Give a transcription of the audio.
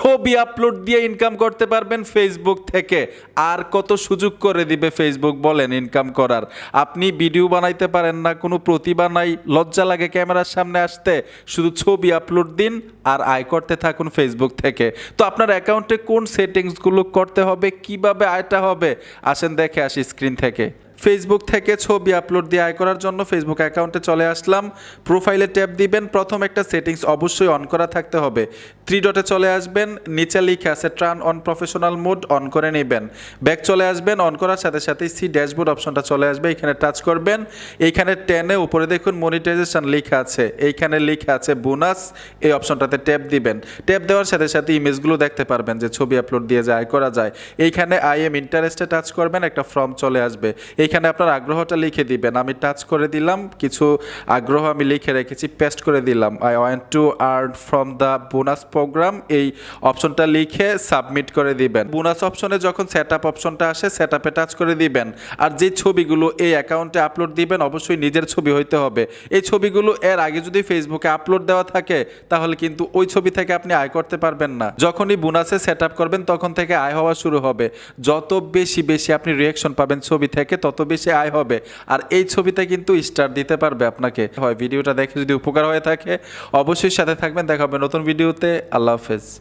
ছবি আপলোড দিয়ে ইনকাম করতে পারবেন ফেসবুক থেকে। আর কত সুযোগ করে দিবে ফেসবুক বলেন ইনকাম করার। আপনি ভিডিও বানাইতে পারেন না, কোনো প্রতিভা নাই, লজ্জা লাগে ক্যামেরার সামনে আসতে। শুধু ছবি আপলোড দিন আর আয় করতে থাকুন ফেসবুক থেকে। তো আপনার অ্যাকাউন্টে কোন সেটিংসগুলো করতে হবে, কীভাবে আয়টা হবে? আসেন দেখে আসি স্ক্রিন থেকে। ফেসবুক থেকে ছবি আপলোড দিয়ে আয় করার জন্য ফেসবুক অ্যাকাউন্টে চলে আসলাম। প্রোফাইলে ট্যাপ দিবেন। প্রথম একটা সেটিংস অবশ্যই অন করা থাকতে হবে। থ্রি ডটে চলে আসবেন। নিচে লিখে আছে turn on professional mode on করে নেবেন। ব্যাক চলে আসবেন। অন করার সাথে সাথে সি ড্যাশবোর্ড অপশনটা চলে আসবে। এখানে টাচ করবেন। এইখানে টেনে উপরে দেখুন মনিটাইজেশন লেখা আছে। এইখানে লেখা আছে বোনাস এই অপশনটাতে ট্যাপ দিবেন। ট্যাপ দেওয়ার সাথে সাথে ইমেজগুলো দেখতে পারবেন যে ছবি আপলোড দিয়ে যে আয় করা যায়। এইখানে আই এম ইন্টারেস্টে টাচ করবেন। একটা ফর্ম চলে আসবে। এইখানে আপনার আগ্রহটা লিখে দিবেন। আমি টাচ করে দিলাম, কিছু আগ্রহ আমি লিখে রেখেছি পেস্ট করে দিলাম। I want to earn from the bonus program এই অপশনটা লিখে সাবমিট করে দিবেন। বোনাস অপশনে যখন সেট আপ অপশনটা আসে সেট আপে টাচ করে দিবেন। আর যে ছবিগুলো এই অ্যাকাউন্টে আপলোড দিবেন, অবশ্যই নিজের ছবি হইতে হবে। এই ছবিগুলো এর আগে যদি ফেসবুকে আপলোড দেওয়া থাকে, তাহলে কিন্তু ওই ছবি থেকে আপনি আয় করতে পারবেন না। যখনই বোনাসে সেট আপ করবেন, তখন থেকে আয় হওয়া শুরু হবে। যত বেশি বেশি আপনি রিয়াকশন পাবেন ছবি থেকে, তত বেশি আয় হবে। আর এই ছবিতে কিন্তু স্টার দিতে পারবে আপনাকে। হয়, ভিডিওটা দেখে যদি উপকার হয়ে থাকে, অবশ্যই সাথে থাকবেন। দেখা হবে নতুন ভিডিওতে। আল্লাহ হাফেজ।